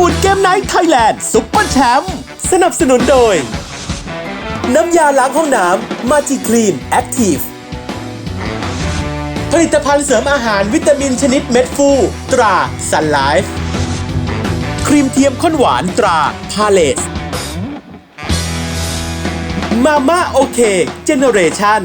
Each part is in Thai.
วูดเกมไนท์ไทยแลนด์ซุปเปอร์แชมป์สนับสนุนโดย น้ำยาล้างห้องน้ำมาจิคลีนแอคทีฟผลิตภัณฑ์เสริมอาหารวิตามินชนิดเม็ดฟู ตราสันไลฟ์ครีมเทียมข้นหวานตราพาเลสมาม่าโอเค เจเนเรชั่น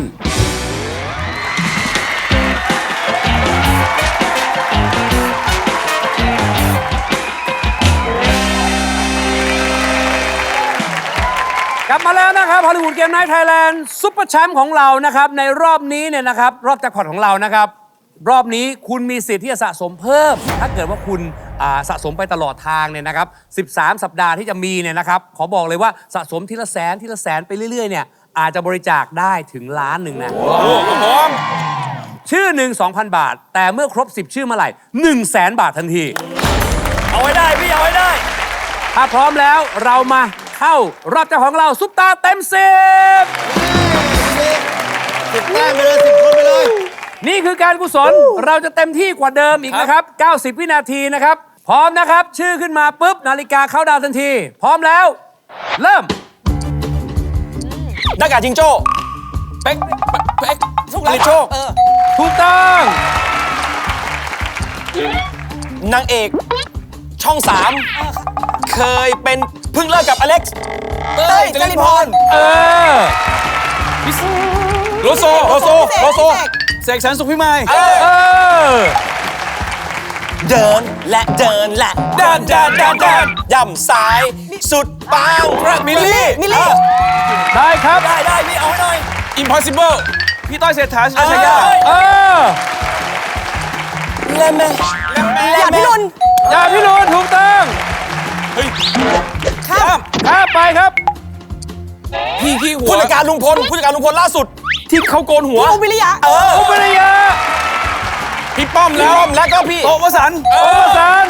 กลับมาแล้วนะครับฮอลลีวูดเกมไนท์ไทยแลนด์ซุปเปอร์แชมป์ของเรานะครับ ในรอบนี้เนี่ยนะครับ รอบแจ็คพอตของเรานะครับ รอบนี้คุณมีสิทธิ์ที่จะสะสมเพิ่ม ถ้าเกิดว่าคุณอ่าสะสมไปตลอดทางเนี่ยนะครับ 13 สัปดาห์ที่จะมีเนี่ยนะครับ ขอบอกเลยว่าสะสมทีละแสนทีละแสนไปเรื่อย ๆ เนี่ย อาจจะบริจาคได้ถึงล้านหนึ่งนะ ชื่อหนึ่ง2,000 บาท แต่เมื่อครบ 10 ชื่อเมื่อไหร่1 0 0 0 0แสนบาททันที เอาไว้ได้พี่เอาไว้ได้ ถ้าพร้อมแล้วเรามา เข้ารอบเจ้าของเราซุปตาเต็มสิบสิบแต้มไปเลยสิบคนไปเลย นี่คือการกุศลเราจะเต็มที่กว่าเดิมอีกนะครับ 90 วินาทีนะครับ พร้อมนะครับ ชื่อขึ้นมาปุ๊บ นาฬิกาเข้าดาวน์ทันที พร้อมแล้ว เริ่มหน้ากากจิงโจ้เป๊กเป๊กทุกลิโชคถูกต้องนางเอก ช่องสามเคยเป็น เพิ่งเลิกกับอเล็กซ์เต้ยจรินพรเออโลโซโลโซโลโซเสกสรรสุขพิมายเออเดินและเดินและเดินเดินเดินเดินย่ำซ้าย สุดปางมิลลี่มิลลี่ได้ครับ ได้ได้พี่เอาให้หน่อย impossible พี่ต้อยเศรษฐาชยาเออแลมแม่แลมพี่นนอย่าพี่ลุนถูกต้องข้าม ข้ามไปครับ พี่พี่หัวผู้จัดการลุงพลผู้จัดการลุงพลล่าสุด ที่เขาโกนหัว พี่วิริยะเอออุปริยาพี่ป้อมแล้วแล้วก็พี่โตวสันโอสัน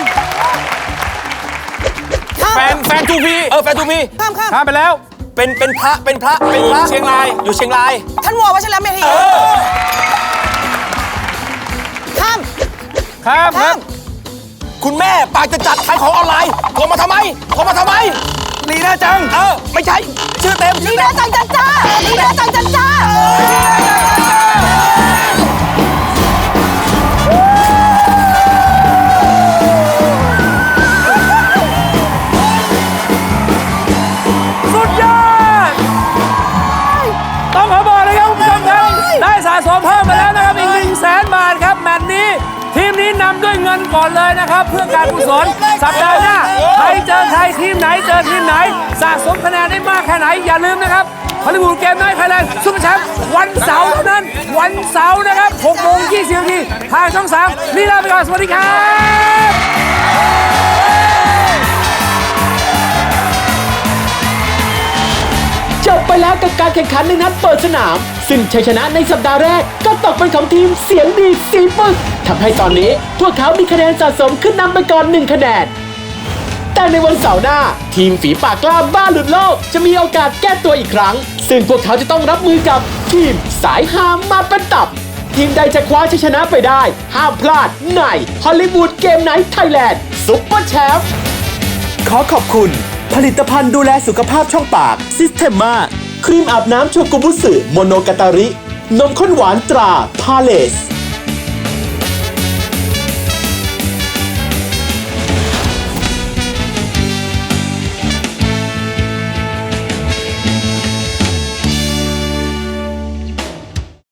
แฟนแฟนทูพีเออแฟนทูพีข้ามข้ามข้ามไปแล้ว เป็นเป็นพระเป็นพระเป็นพระเชียงราย อยู่เชียงราย ท่านวอวัชรเมธีข้ามข้ามคข้ารับ มคุณแม่ปากจะจัดขายของออนไลน์โทรมาทำไมโทรมาทำไม ลีน่าจัง เออ ไม่ใช่ ชื่อเต็มลีน่าจังจันจ้าลีน่าจังจันจ้าสุดยอด ต้องขอบอกเลยครับคุณผู้ชมครับ ได้สะสมเพิ่มมาแล้วนะครับ อีก1 0 0 0 0แสนบาทครับ แมตช์นี้ ทีมนี้นำด้วยเงินก่อนเลยนะครับ เพื่อการกุศลสัปดาห์หน้าใครเจอใครทีมไหนเจอทีมไหน สะสมคะแนนได้มากแค่ไหน อย่าลืมนะครับฮอลลีวูดเกมไนท์ไทยแลนด์ซุปเปอร์แชมป์วันเสาร์เท่านั้น วันเสาร์นะครับ6โมง20นาทีทางช่อง 3 นี่ลาไปก่อนสวัสดีครับจบไปแล้วกับการแข่งขันในนัดเปิดสนาม ซึ่งชัยชนะในสัปดาห์แรก ก็ตกเป็นของทีมเสียงดีสีปึกทำให้ตอนนี้ พวกเขามีคะแนนสะสมขึ้นนำไปก่อนหนึ่งคะแนน แต่ในวันเสาร์หน้า ทีมฝีปากกล้าบ้าหลุดโลก จะมีโอกาสแก้ตัวอีกครั้ง ซึ่งพวกเขาจะต้องรับมือกับทีมสายฮามมาเป็นตับ ทีมใดจะคว้าชัยชนะไปได้ ห้ามพลาดในฮอลลีวูดเกมไนท์ไทยแลนด์ซุปเปอร์แชมป์ขอขอบคุณ ผลิตภัณฑ์ดูแลสุขภาพช่องปากซิสเ e ม a ครีมอาบน้ำโชกุบุสึโมโนกาตาริ นมข้นหวานตราพาเลส